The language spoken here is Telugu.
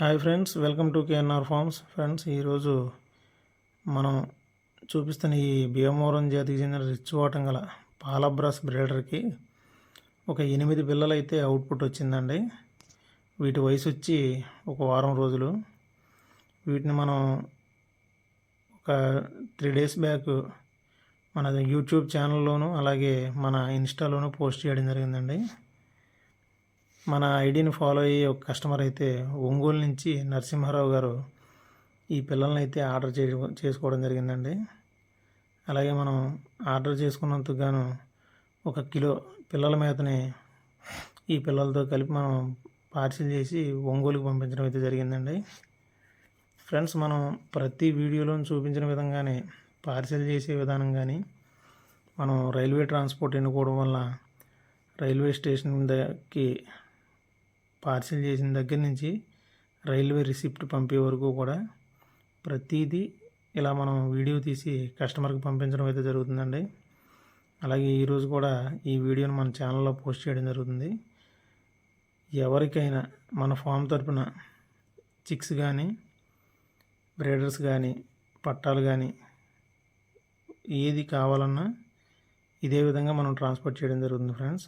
Hi friends welcome to KNR farms. Friends ఈరోజు మనం చూపిస్తున్న ఈ భీమవరం జాతికి చెందిన రిచ్ వాటం గల పాలబ్రాస్ బ్రీడర్కి ఒక ఎనిమిది పిల్లలు అయితే అవుట్పుట్ వచ్చిందండి. వీటి వయసు వచ్చి ఒక వారం రోజులు. వీటిని మనం ఒక త్రీ డేస్ బ్యాక్ మన యూట్యూబ్ ఛానల్లోను అలాగే మన ఇన్స్టాలోను పోస్ట్ చేయడం జరిగిందండి. మన ఐడిని ఫాలో అయ్యే ఒక కస్టమర్ అయితే ఒంగోలు నుంచి నరసింహారావు గారు ఈ పిల్లల్ని అయితే ఆర్డర్ చే చేసుకోవడం జరిగిందండి. అలాగే మనం ఆర్డర్ చేసుకున్నందుకు గాను ఒక కిలో పిల్లల మేతని ఈ పిల్లలతో కలిపి మనం పార్సిల్ చేసి ఒంగోలుకి పంపించడం అయితే జరిగిందండి. ఫ్రెండ్స్ మనం ప్రతి వీడియోలో చూపించిన విధంగానే పార్సిల్ చేసే విధానం కానీ మనం రైల్వే ట్రాన్స్పోర్ట్ ఎన్నుకోవడం వల్ల రైల్వే స్టేషన్ దగ్గరికి పార్సిల్ చేసిన దగ్గర నుంచి రైల్వే రిసిప్ట్ పంపే వరకు కూడా ప్రతిదీ ఇలా మనం వీడియో తీసి కస్టమర్కి పంపించడం అయితే జరుగుతుందండి. అలాగే ఈరోజు కూడా ఈ వీడియోను మన ఛానల్లో పోస్ట్ చేయడం జరుగుతుంది. ఎవరికైనా మన ఫామ్ తరపున చిక్స్ కానీ బ్రేడర్స్ కానీ పట్టాలు కానీ ఏది కావాలన్నా ఇదే విధంగా మనం ట్రాన్స్పోర్ట్ చేయడం జరుగుతుంది ఫ్రెండ్స్.